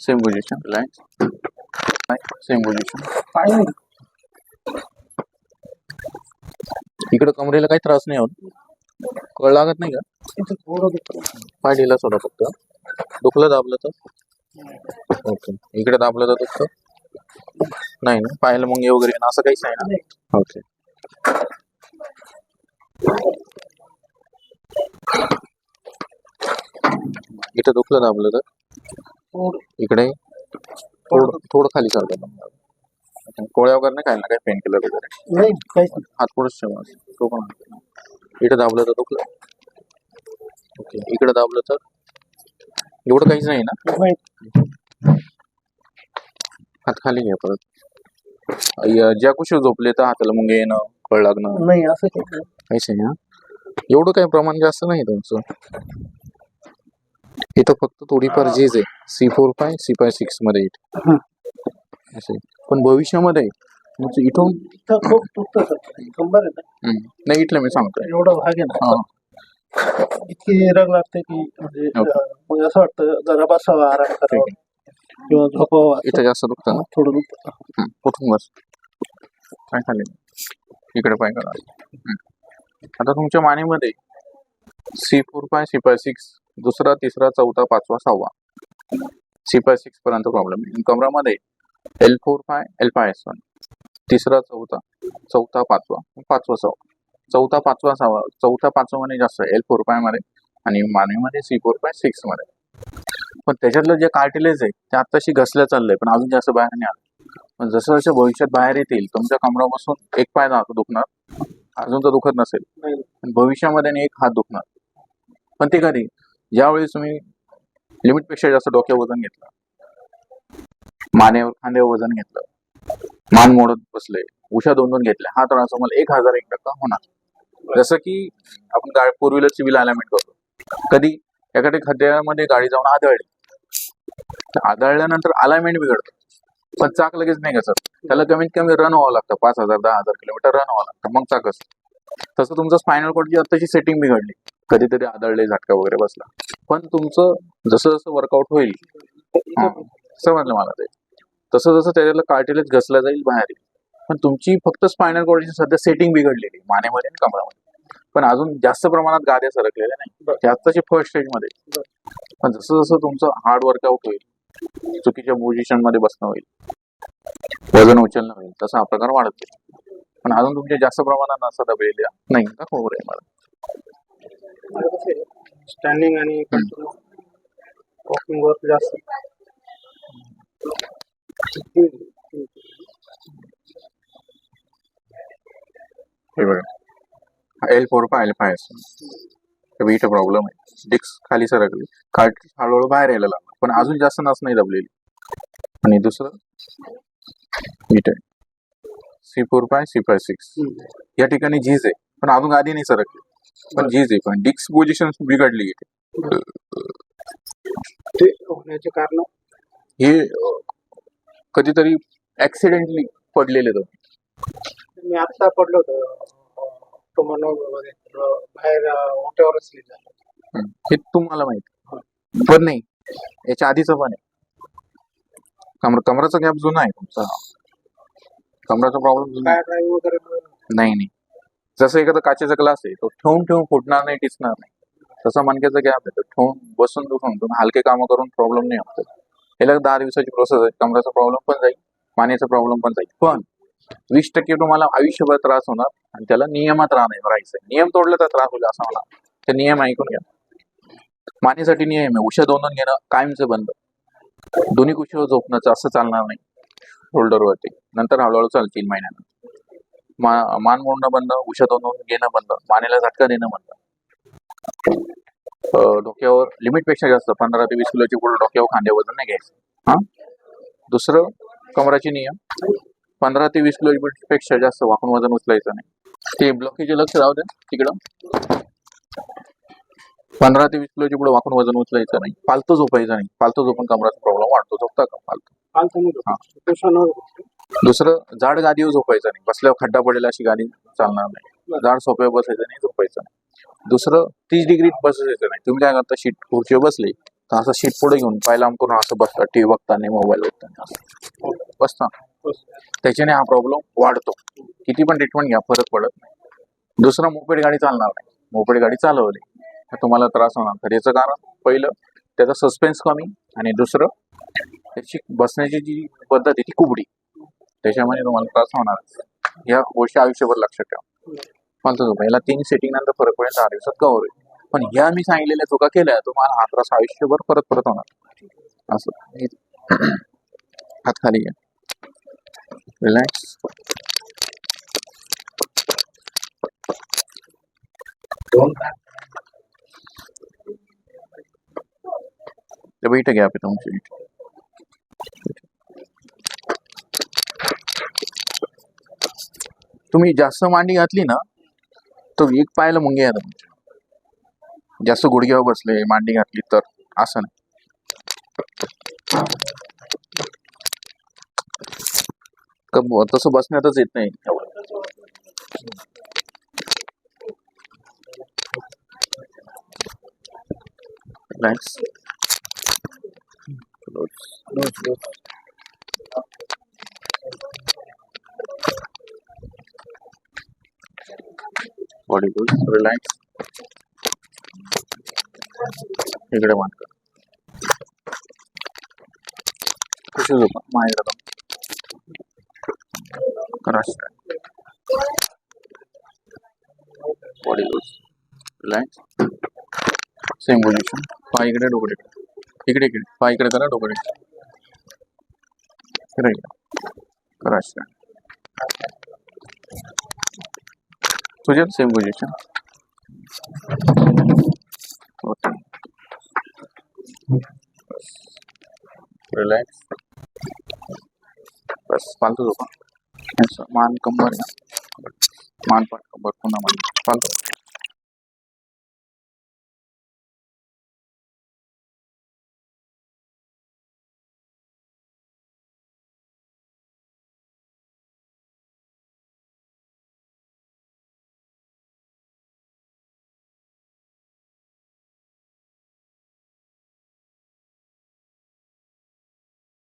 Same position line same position पाय इकडे कमरेला काही त्रास नाही होत. कळ लागत नाही का? इथं पाय ढिला सोडा फक्त. दुखलं दाबलं तर? ओके. इकडे दाबलं तर दुखत? नाही ना? पायला मुंगे वगैरे ना असं काहीच नाही ना? ओके. इथं दुखलं दाबलं तर? इकडे थोडं थोडं. खाली चालतं गोळ्या वगैरे नाही खायला काय पेन किलर वगैरे हात पुढेच ठेवा. तो पण इकडे दाबलं तर दुखलं. ओके इकडे दाबलं तर? एवढं काहीच नाही ना? हात खाली घ्या परत. ज्या कुशी झोपले तर हाताला मुंगे येणं कळ लागणं. नाही असं. काहीच नाही हा एवढं काही प्रमाण जास्त नाही तुमचं? इथं फक्त थोडीफार झीज आहे. C four five C five सिक्समध्ये येते. हं. असं आहे. पण भविष्यामध्ये तुमचं इथून इथं खूप दुखतं सर कंबर आहे ना हं. नाही इथलं मी सांगतोय एवढा भाग आहे ना हा इतकी रग लागते की म्हणजे. अं, मग असं वाटतं जरा बसावा आराम करावा किंवा झोपावा इथं जास्त दुखतं ना थोडं दुखतं हं. उठून बस काय खाली इकडे पाय करा हं. आता तुमच्या मानेमध्ये C four five C five six दुसरा तिसरा चौथा पाचवा सहावा सी फाय सिक्स पर्यंत प्रॉब्लेम आहे. कमरामध्ये L four five L five S one तिसरा चौथा चौथा पाचवा. पाचवा सहावा चौथा पाचवा सहावा. चौथा पाचवा मध्ये जास्त एल फोर फायमध्ये आणि मानेमध्ये सी फोर फाय सिक्समध्ये. पण त्याच्यातलं जे कार्टिलेज आहे ते आत्ताशी घसलं चाललंय पण अजून जास्त बाहेर नाही आलं. पण जसं जसं भविष्यात बाहेर येतील तुमच्या कमरापासून एक पाय दुखणार. अजून तर दुखत नसेल. पण भविष्यामध्ये आणि एक हात दुखणार. पण ते कधी? ज्यावेळी तुम्ही लिमिटपेक्षा जास्त डोक्यावर वजन घेतलं. मानेवर खांद्यावर वजन घेतलं. मान मोडत बसले. उषा दोन दोन घेतल्या. हा त्रास मला एक हजार एक टक्का होणार. जसं की आपण गाडी फोर व्हीलर सिव्हिल अलायमेंट करतो. कधी एखाद्या खड्ड्यामध्ये गाडी जाऊन आदळली. आदळल्यानंतर अलायमेंट बिघडतं. पण चाक लगेच नाही घसरत. त्याला कमीत कमी रन व्हावं लागतं. पाच हजार दहा हजार किलोमीटर रन व्हावं लागतं. मग चाक असतं तसं तुमचं स्पायनल कॉर्डची आत्ताची सेटिंग बिघडली. कधीतरी आदळले झटका वगैरे बसला. पण तुमचं जसं जसं वर्कआउट होईल समजलं मला ते. तसं जसं त्याच्यातलं कार्टिलेज घसलं जाईल बाहेर. पण तुमची फक्त स्पायनल कॉर्डची सध्या सेटिंग बिघडलेली मानेमध्ये आणि कमरामध्ये. पण अजून जास्त प्रमाणात गाद्या सरकलेल्या नाही. आत्ताची फर्स्ट स्टेजमध्ये. पण जसं जसं तुमचं हार्ड वर्कआउट होईल चुकीच्या पोझिशनमध्ये बसणं होईल वजन उचलणं होईल तसा हा प्रकार वाढत जाईल. पण अजून तुमच्या जास्त प्रमाणात असं दबलेल्या नाही. का खबर आहे मला. स्टँडिंग आणि वॉकिंग वर जास्त. हे बघा. एल फोर एल फाय इथं प्रॉब्लेम आहे. डिक्स खाली सरकली. कार्ट हळूहळू बाहेर यायला लागला. पण अजून जास्त नस नाही दबलेली. आणि दुसरं इथं. C four five C five six या ठिकाणी झीज आहे. पण अजून आधी नाही सरकली. पण झीज आहे पण डिक्स पोझिशन बिघडली इथे ते होण्याचे कारण? हे कधीतरी ऍक्सिडेंटली पडलेले तो मी आता पडलो होतो बाहेर ओट्यावरच लिहिलं हे तुम्हाला माहिती. पण नाही याच्या आधीच पण आहे. कमर कमराचा गॅप जुना आहे तुमचा. कमराचा प्रॉब्लेम जुना नाही नाही. जसं एखादा काचेचा ग्लास आहे तो ठेवून ठेवून फुटणार नाही टिचणार नाही. तसा मणक्याचा गॅप आहे तो ठेवून बसून दुखून तुम्ही हलके कामं करून प्रॉब्लेम नाही होत. याला दहा दिवसाची प्रोसेस आहे कमराचा प्रॉब्लेम पण जाईल मानेचा प्रॉब्लेम पण जाईल. पण वीस टक्के तुम्हाला आयुष्यभर त्रास होणार आणि त्याला नियमात राहणार राहायचं नियम तोडला तर त्रास होईल असं मला. ते नियम ऐकून घ्या. मानेसाठी नियम आहे उशा दोन घेणं कायमचं बंद. दोन्ही कुशीवर झोपण्याचं असं चालणार नाही. शोल्डरवरती नंतर हळूहळू चालतील महिन्यानं. मा मान मोडणं बंद उशा दोन घेणं बंद मानेला झटका देणं बंद. डोक्यावर लिमिटपेक्षा जास्त पंधरा ते वीस किलोची पुढे डोक्यावर खांद्या वजन नाही घ्यायचं. हा? दुसरं कमराचे नियम. पंधरा ते वीस किलो पेक्षा जास्त वाकून वजन उचलायचं नाही. ते ब्लॉकेज लक्ष राहू द्या तिकडं. पंधरा ते वीस किलोची पुढे वाकून वजन उचलायचं नाही. पालतो झोपायचं नाही. पालतो झोपून कमराचा प्रॉब्लेम वाढतो. झोपता का? पालतो हा. दुसरं जाड गादीवर झोपायचं नाही. बसल्यावर खड्डा पडेल अशी गाडी चालणार नाही. जाड सोप्यावर बसायचं नाही झोपायचं नाही. दुसरं तीस डिग्री बसायचं नाही. तुम्ही काय करता शीट खुर्चीवर बसले तर असं शीट पुढे घेऊन पायलाम करून असं बसता. टीव्ही बघताना मोबाईल बघताना असं. बसता. त्याच्याने हा प्रॉब्लेम वाढतो. किती पण ट्रीटमेंट घ्या फरक पडत नाही. दुसरं मोपेड गाडी चालणार नाही. मोपेड गाडी चालवली तर तुम्हाला त्रास होणार. तर याचं कारण पहिलं त्याचा सस्पेन्स कमी आणि दुसरं त्याची बसण्याची जी पद्धत आहे ती कुबडी. त्याच्यामुळे तुम्हाला त्रास होणार. या गोष्टी आयुष्यभर लक्षात ठेवा. तीन सेटिंग नंतर फरक पडेल, दहा दिवसात कव्हर होईल. पण ह्या मी सांगितलेल्या चुका केल्या तुम्हाला हा त्रास आयुष्यभर परत परत होणार. असं. हात खाली घ्या. रिलॅक्स ते बैठक घ्या पे तुमची. तुम्ही जास्त मांडी घातली ना तर एक पायाला मुंगे येतात तुमच्या. जास्त गुडघ्यावर बसले मांडी घातली तर असं नाही. तसं बसण्यातच येत नाही. एवढं. बॉडी goes रिलॅक्स इकडे मान कर. कशी झोपा माझ्याकडे करा body goes relax same position पाय इकडे डोकडे इकडे इकडे. पाय इकडे करा डोकडे इकडे इकडे. करा स्टँड तुझ्यात सेम पोझिशन ओके रिलॅक्स बस फालतू झोपा असं मान कंबर ना मान पण कंबर पुन्हा मान फालतू